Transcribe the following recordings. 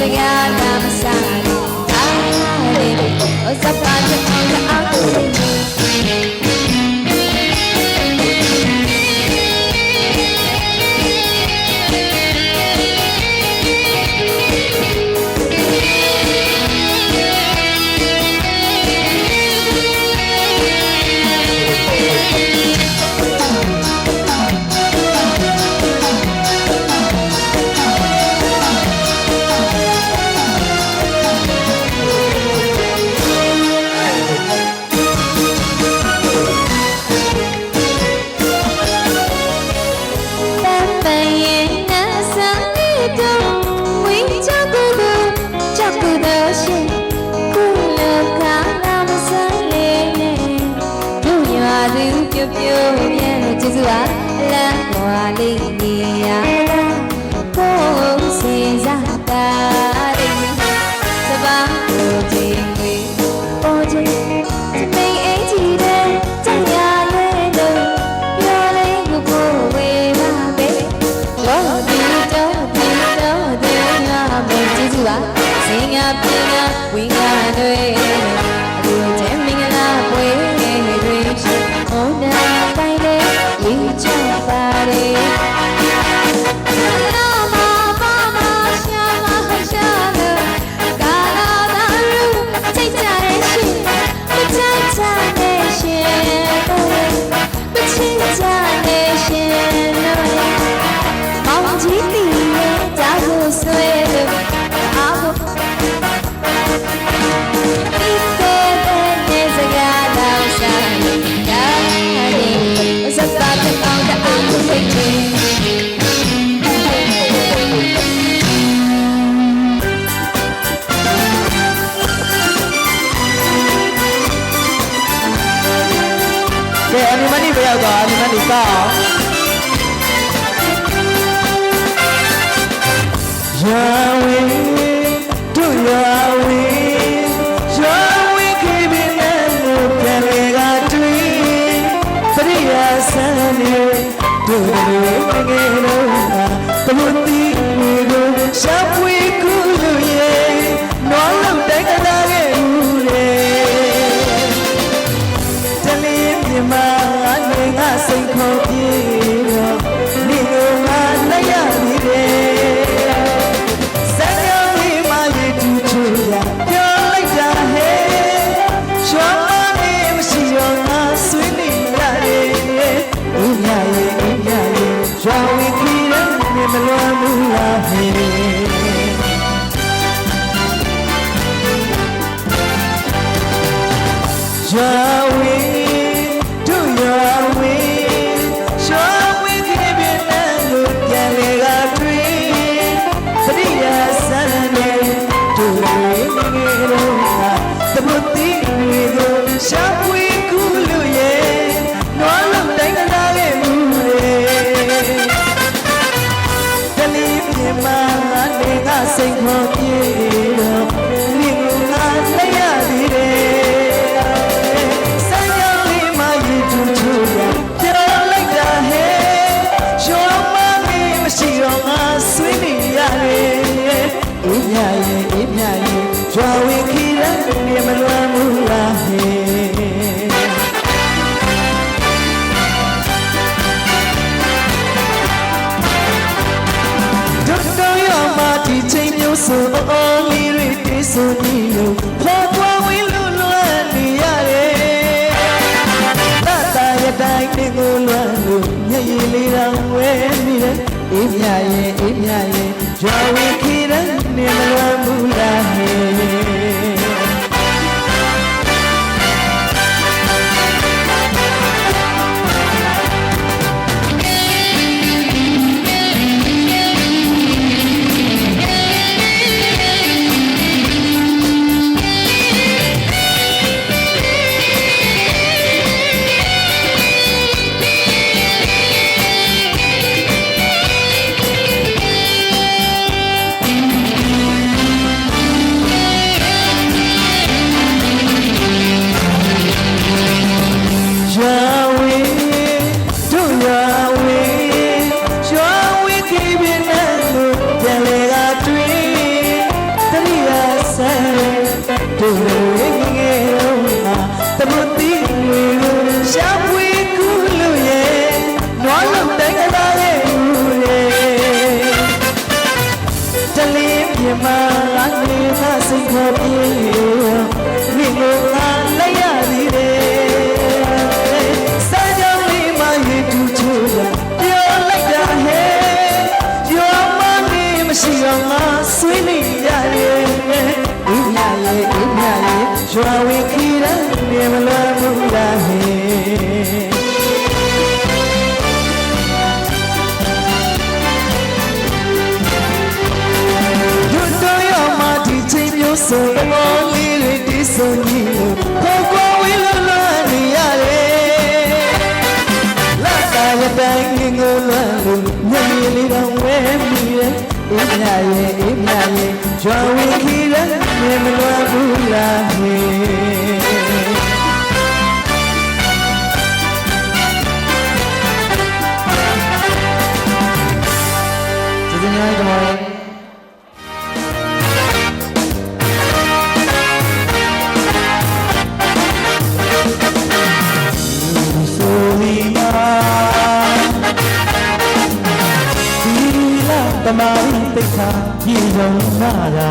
again. စုဟာလမ်းပေါ်လေး ငယ်လုံးကဘလို့တီးကိုရှာဖွေ ရွာဝီခီတဲ့မြေမလွန်ဘူးလားဟေရွာ ဝဲနေတယ်အေးမြရဲ့အေးမြရဲ့ရွာ မြရဲ့အေးမြရဲ့ကြွားဝေးခီရနေမလွယ်ဘူးလား တ်ခါပြေဆုံးလာတာ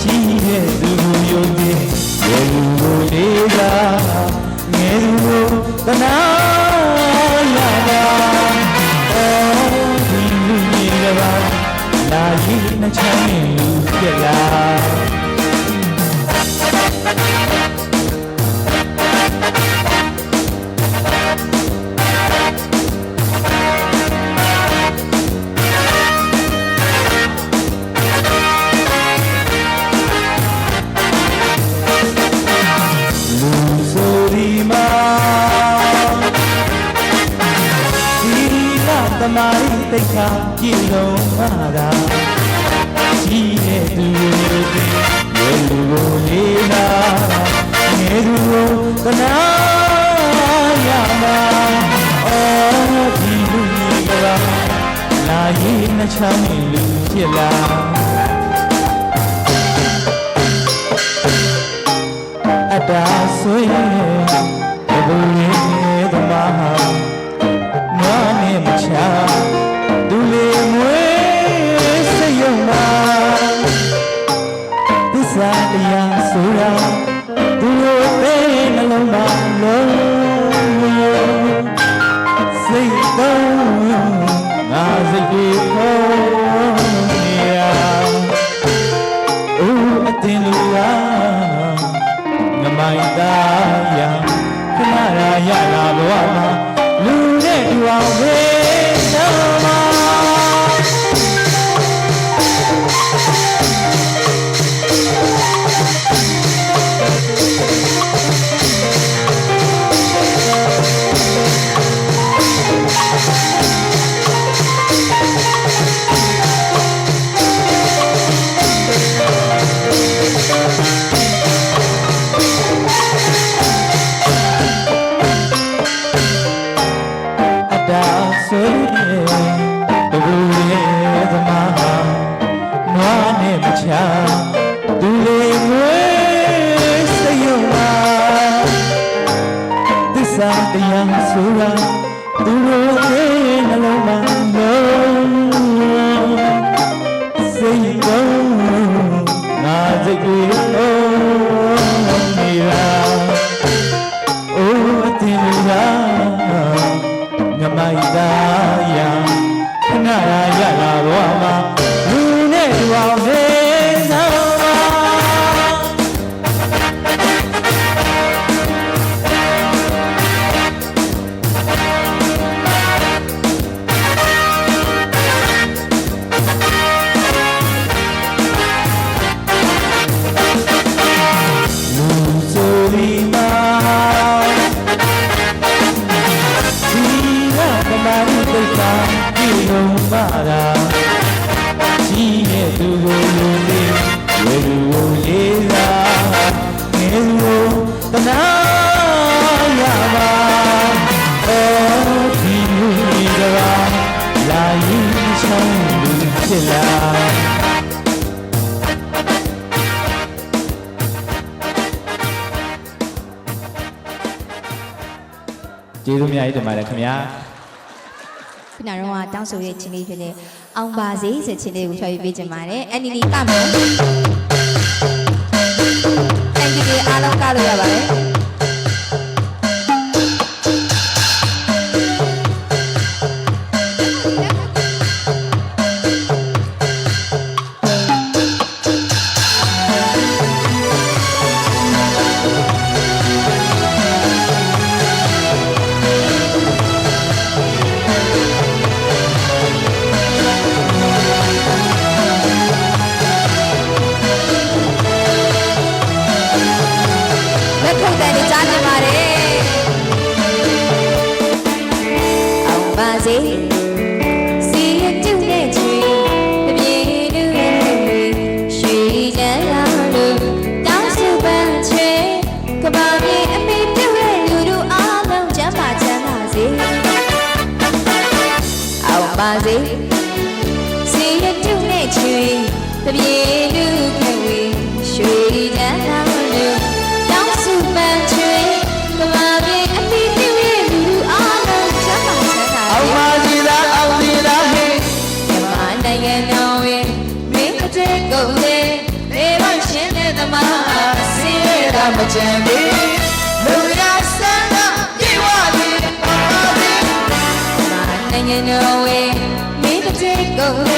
ကြီးရဲ့သူယုံကြည်ရဲ့လူကိုလေးကငယ်သူကိုတနာရတာအော်ဒီလူကြီးကပါလာရင်နှချမ်းလူပြက်လာလူ မိုင်းတိတ်ခါကြည်လုံးမာတာကြီးရဲ့သူတွေရဲ့လူကိုလေးနာငယ်သူကိုကနာရမှာအော်ဒီလူကြီးကလာရင်နှချမ်းလူဖြစ်လာအတ္တဆိုရင်ဘုရင်သမားဟာငါနဲ့မချဒူ သာယခမရာရလာဘဝမှာလူနဲ့တူအောင်ဝေးဆောင် সুরা দুরো အများကြီးတင်ပါတယ်ခင်ဗျာခုနကတော့တောင်းဆိုရဲ့ချင်းလေးဖြစ်တဲ့အောင်ပါစေဆိုချင်းလေးကိုဖြောပြပေးချင်ပါတယ်အန်နီနီကမယ် စေစေရတုနဲ့ချွေတပြေ love.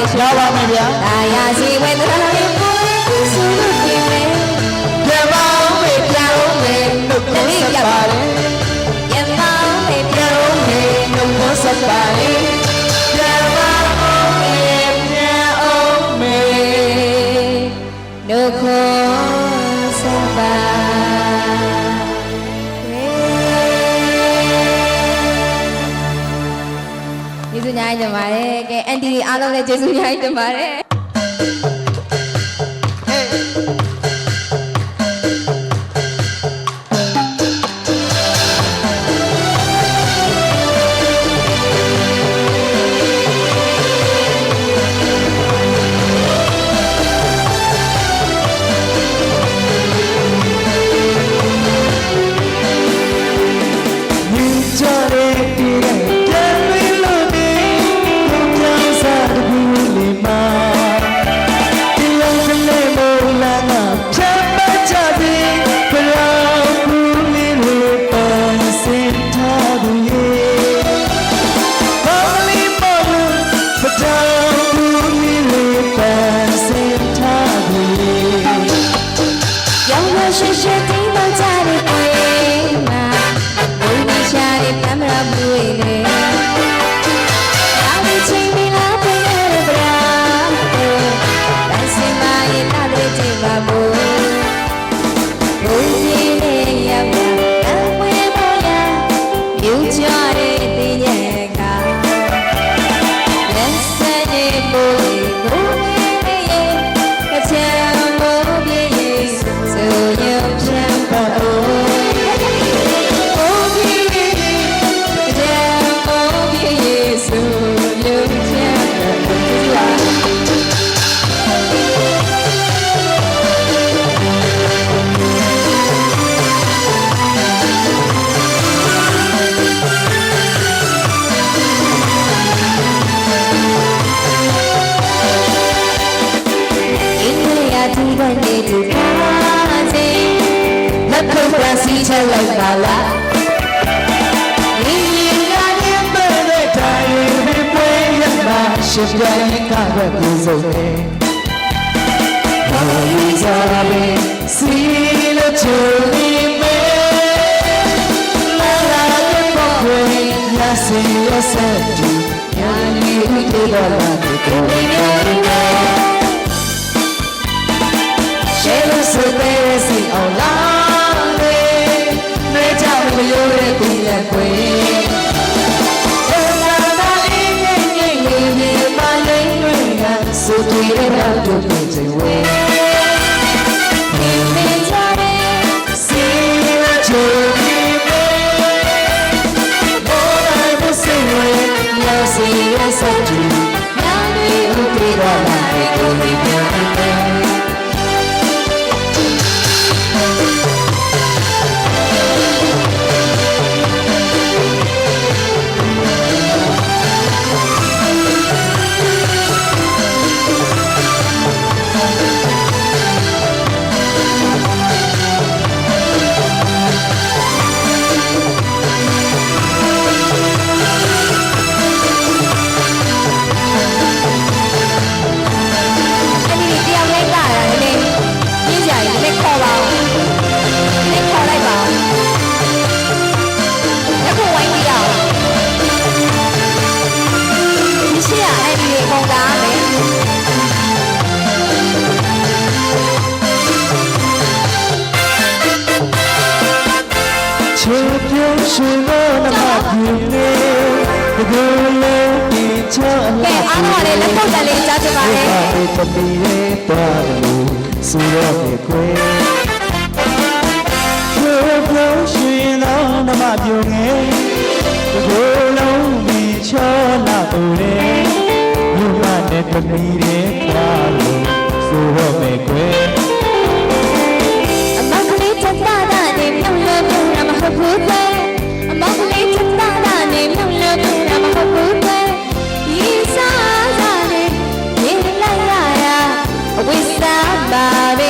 မယ်ရှင်ရပါမယ်ဗျာဒါယာစီဝေသရလေးကိုလေးကိုစုလို့ပြင်မယ်ပြမောင်းမေပြောင်းမေနှုတ်ကိုဆက်ပါတယ်ပြမောင်းမေပြောင်းမေနှုတ်ကိုဆက်ပါတယ်နှုတ်ကို များကြီးတင်ပါတယ်ကဲအန်တီအားလုံးလည်းကျေးဇူးများကြီးတင်ပါတယ် ချက်လိုက်ပါလားရှင်ပြန်ရင်ကတော့ပြည့်စုံတယ်။ဘာလို့စားမလဲစီလို့ချူလီမဲလာလာရဲ့ပေါ့ခွေရစီရဆက်ကြည့်ညာနေဒီတော့လာတဲ့ကောင်း So do it out to the way. တူတယ်လူမနဲ့သမီးတွေပြလို့ဆိုတော့မယ်ကွယ်အမကလေးချက်တာကနေမြုံလို့မြုံတာမဟုတ်ဘူးကွယ်အမကလေးချက်တာကနေမြုံလို့မြုံတာမဟုတ်ဘူးကွယ်ဒီစားစားနဲ့နေလိုက်ရတာအဝိစားပါပဲ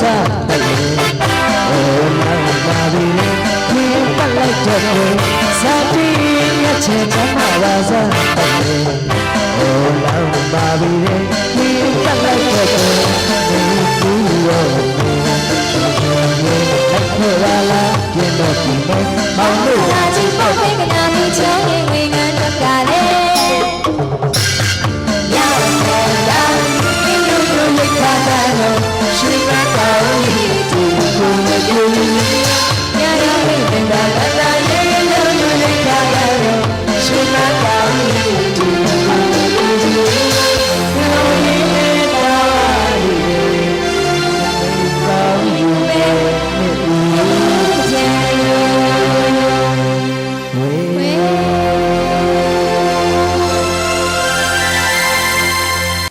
စားတလေအိုးလာပါပြီလေဒီပတ်လိုက်တဲ့ကိုစာတီရချေချမ်းမပါစားတလေအိုးလာပါပြီလေဒီပတ်လိုက်တဲ့